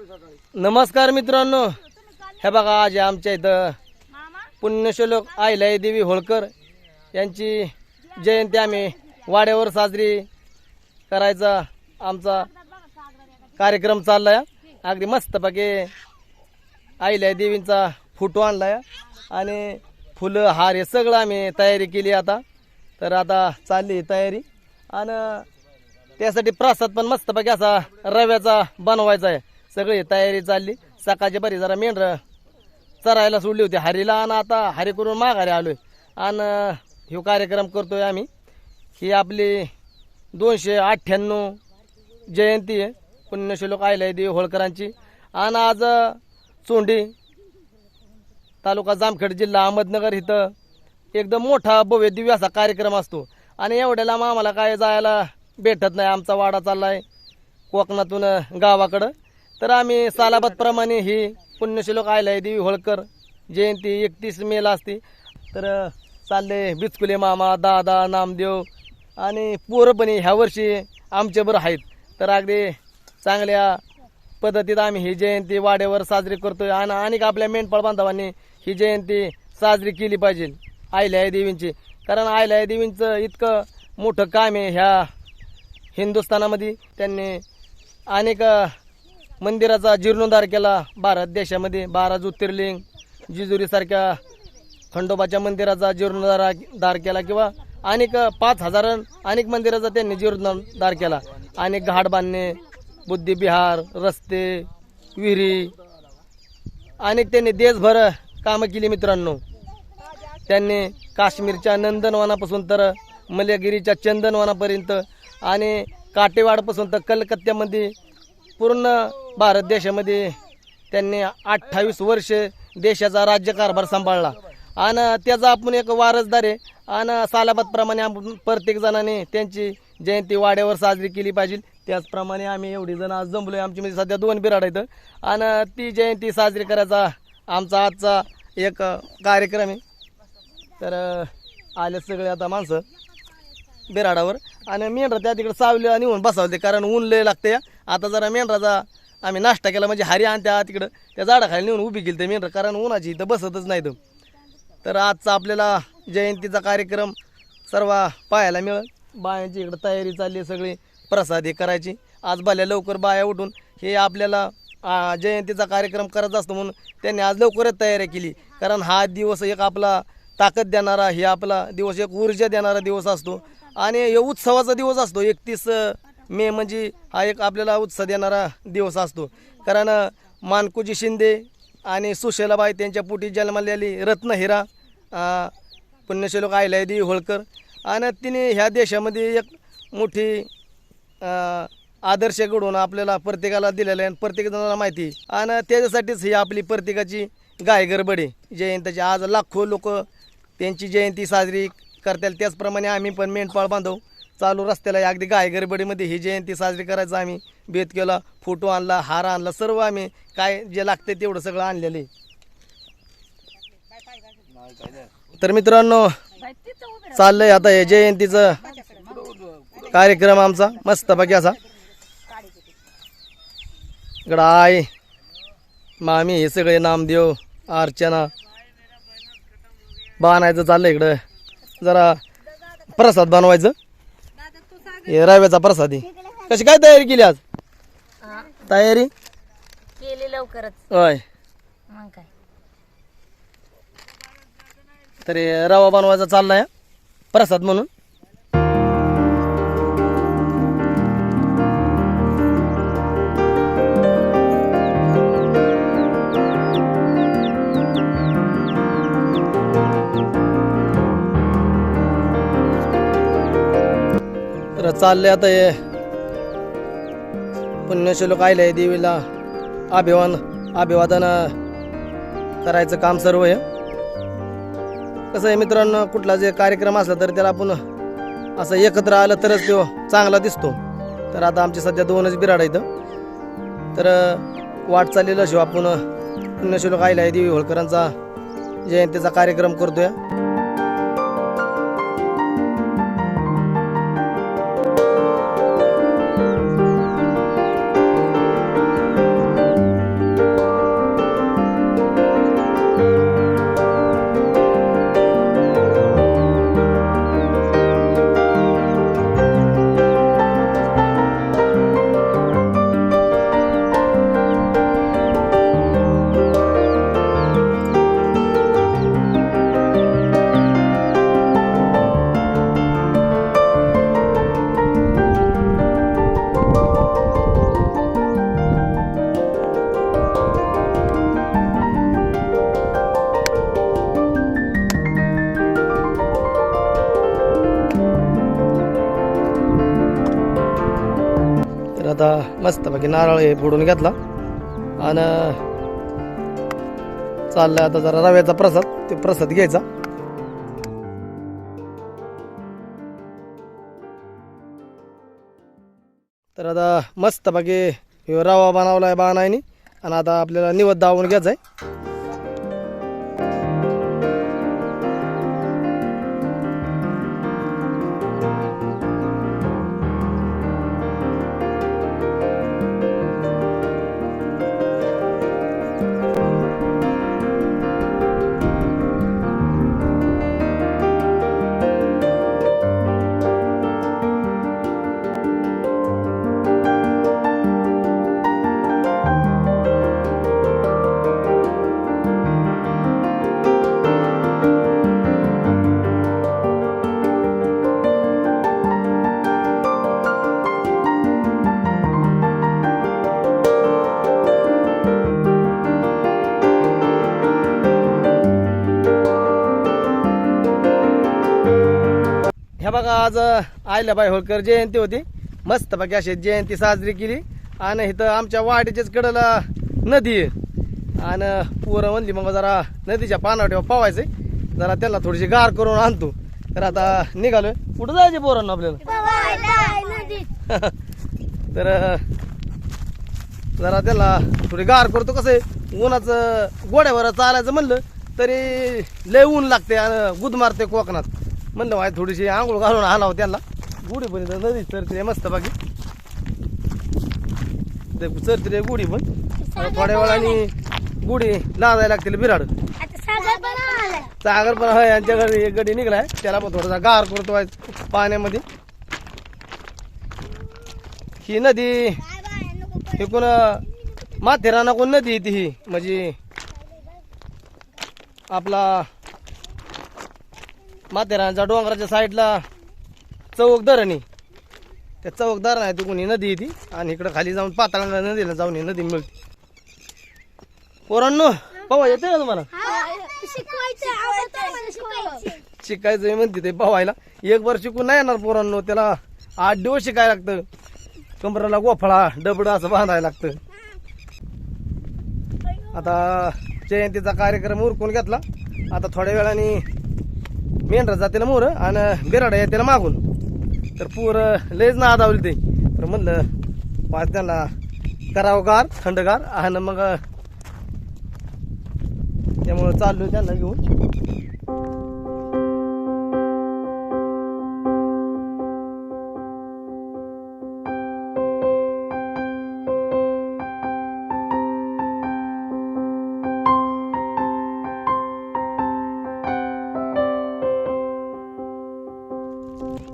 नमस्कार मित्रांनो. हे बघा आज आमच्या इथं पुण्यश्लोक आहिल्याई देवी होळकर. यांची जयंती आम्ही वाड्यावर साजरी करायचा आमचा कार्यक्रम चाललाय. अगदी मस्तपैकी आहिल्या देवींचा फोटो आणलाय. आणि फुलं हार हे सगळं आम्ही तयारी केली आता. तर आता चालली ही तयारी. आणि त्यासाठी प्रसाद पण मस्तपैकी असा रव्याचा बनवायचा आहे. सगळी तयारी चालली. सकाळची बरी जरा मेंढर चरायला सोडली होती. हरीला आणि आता. हरी करून माघारी आलोय. आणि ह्यो कार्यक्रम करतोय आम्ही. ही आपली दोनशे अठ्ठ्याण्णव जयंती आहे. पुण्यश्लोक आहे देवी होळकरांची. आणि आज चोंडी तालुका जामखेड जिल्हा अहमदनगर इथं एकदम मोठा भव्य दिव्य असा कार्यक्रम असतो. आणि एवढ्याला मग आम्हाला काय जायला भेटत नाही. आमचा वाडा चाललाय कोकणातून गावाकडं. तर आम्ही सालाबादप्रमाणे ही पुण्यश्लोक आयलाय देवी होळकर. जयंती एकतीस मेला असते. तर चालले बिचकुले मामा दादा नामदेव आणि पोरं पण ह्या वर्षी आमच्याबरोबर आहेत. तर अगदी चांगल्या पद्धतीत आम्ही ही जयंती वाड्यावर साजरी करतोय आणि अनेक आपल्या मेंढपाळ बांधवांनी ही जयंती साजरी केली पाहिजे. आयल्या देवींची. कारण आयल्या देवींचं इतकं मोठं काम आहे ह्या हिंदुस्थानामध्ये. त्यांनी अनेक मंदिराचा जीर्णोद्धार केला. भारत देशामध्ये बारा ज्योतिर्लिंग जिजुरीसारख्या खंडोबाच्या मंदिराचा जीर्णोद्धार दार केला किंवा अनेक पाच हजार अनेक मंदिराचा त्यांनी जीर्णोद्धार केला. अनेक घाट बांधणे बुद्धिविहार रस्ते विहिरी अनेक त्यांनी देशभर कामं केली मित्रांनो. त्यांनी काश्मीरच्या नंदनवनापासून तर मलेगिरीच्या चंदनवनापर्यंत आणि काटेवाडपासून तर कलकत्त्यामध्ये पूर्ण भारत देशामध्ये त्यांनी अठ्ठावीस वर्ष देशाचा राज्यकारभार सांभाळला. आणि त्याचा आपण एक वारसदार आहे. आणि सालाबादप्रमाणे आपण प्रत्येक जणाने त्यांची जयंती वाड्यावर साजरी केली पाहिजे. त्याचप्रमाणे आम्ही एवढी जण आज जमलो आहे आमची म्हणजे सध्या दोन बिराड आहेत. आणि ती जयंती साजरी करायचा आमचा आजचा एक कार्यक्रम आहे. तर आले सगळे आता माणसं बिराडावर. आणि मेंढरा त्या तिकडे सावली आणि ऊन बसावते कारण ऊन लय लागते आता जरा मेंढराचा आम्ही नाश्ता केला म्हणजे हरी आणत्या तिकडं. त्या झाडाखाली नेऊन उभी केली तर मेंढर कारण उन्हाची इथं बसतच नाही तर तर आजचा आपल्याला जयंतीचा कार्यक्रम सर्व पाहायला मिळेल. बायांची इकडं तयारी चालली आहे सगळी प्रसाद हे करायची. आज भल्या लवकर बाया उठून हे आपल्याला जयंतीचा कार्यक्रम करत असतो म्हणून त्यांनी आज लवकरच तयारी केली. कारण हा दिवस एक आपला ताकद देणारा हे आपला दिवस एक ऊर्जा देणारा दिवस असतो. आणि हे उत्सवाचा दिवस असतो एकतीस मे म्हणजे हा एक आपल्याला उत्साह देणारा दिवस असतो. कारण मानकुजी शिंदे आणि सुशेलाबाई त्यांच्या पोटी जन्मलेली रत्नहिरा हिरा पुण्यशलोक आयलायदी होळकर आणि तिने ह्या देशामध्ये एक मोठी आदर्श घडवून आपल्याला प्रत्येकाला दिलेलं आहे आणि माहिती आणि त्याच्यासाठीच ही आपली प्रत्येकाची गाय गडबड जयंतीची. आज लाखो लोक त्यांची जयंती साजरी करतील त्याचप्रमाणे आम्ही पण मेंढपाळ बांधव चालू रस्त्याला अगदी गायगरबडीमध्ये ही जयंती साजरी करायचं आम्ही. बेत केला फोटो आणला हार आणला सर्व आम्ही काय जे लागते तेवढं सगळं आणलेलं आहे. तर मित्रांनो चाललंय आता हे जयंतीचं कार्यक्रम आमचा. मस्त बाकी असा. इकडं आई मामी हे सगळे नामदेव अर्चना बाणायचं चाललंय इकडं. जरा प्रसाद बनवायचं. हे रव्याचा प्रसाद आहे. कशी काय तयारी केली आज? तयारी? केली लवकरच. होय. मग काय? तरी रवा बनवायचा चाललाय प्रसाद म्हणून. चालले आता हे. पुण्यश्लोक आहे देवीला. अभिवान अभिवादन करायचं काम सर्व आहे. कसं आहे मित्रांनो कुठला जे कार्यक्रम असला तर त्याला आपण असं एकत्र आलं तरच तो चांगला दिसतो. तर आता आमची सध्या दोनच बिराड आहेत. तर वाट चाललेलं शिव आपण पुण्यशिलोक आयला आहे देवी होळकरांचा. जयंतीचा कार्यक्रम करतोय. आता मस्तपैकी नारळ हे फोडून घेतला. आणि चाललाय आता जरा रव्याचा प्रसाद ते प्रसाद घ्यायचा. तर आता मस्तपैकी बाकी रवा बनवलाय बाणायनी आणि आता आपल्याला निवद दावून घ्यायचा आहे बघा आज आयल्याबाई होळकर जयंती होती. मस्तपैकी अशी जयंती साजरी केली. आणि इथं आमच्या वाडीच्याच कडेला नदी आहे. आणि पोरं म्हणली मग जरा नदीच्या पानावर पावायचंय जरा त्याला थोडीशी गार करून आणतो. तर आता निघालोय. कुठं जायचे पोरांना आपल्याला? तर जरा त्याला थोडी गार करतो. कसं आहे उन्हाचं गोड्यावर चालायचं म्हणलं तरी लय ऊन लागते आणि गुद मारते कोकणात. म्हणलं माहिती थोडीशी आंघोळ घालून आणावं त्यांना. गुढी पण इथं नदी चरते मस्त बाकी ते चरते रे गुढी पण. थोड्या वेळाने गुढी लाजायला लागतील बिराड. सागर पण आहे यांच्याकडे एक गडी निघलाय. त्याला पण थोडासा गार करतो आहे पाण्यामध्ये. ही नदी ही कोण माथेराना कोण नदी ही म्हणजे आपला माथेरानच्या डोंगराच्या साईडला चौक धरण. आहे त्या चौक धरण आहे ती कोणी नदी आहे ती आणि इकडं खाली जाऊन पाताळा नदीला जाऊन ही नदी मिळते. पोरांनो पवा येते का तुम्हाला? शिकायचं आहे म्हणते ते पवायला एक वर्ष शिकून नाही येणार पोरांनो त्याला आठ दिवस शिकायला लागतं. कमराला गोफळा डबड असं बांधायला लागतं. आता जयंतीचा कार्यक्रम उरकून घेतला. आता थोड्या वेळाने मेंढरा जाते ना मोर आणि बिराडा येते ना मागून. तर पूर लयच ना आदावली ते. तर म्हणलं पाच त्यांना करावं गार थंडगार आणि मग त्यामुळं चाललो त्यांना घेऊन.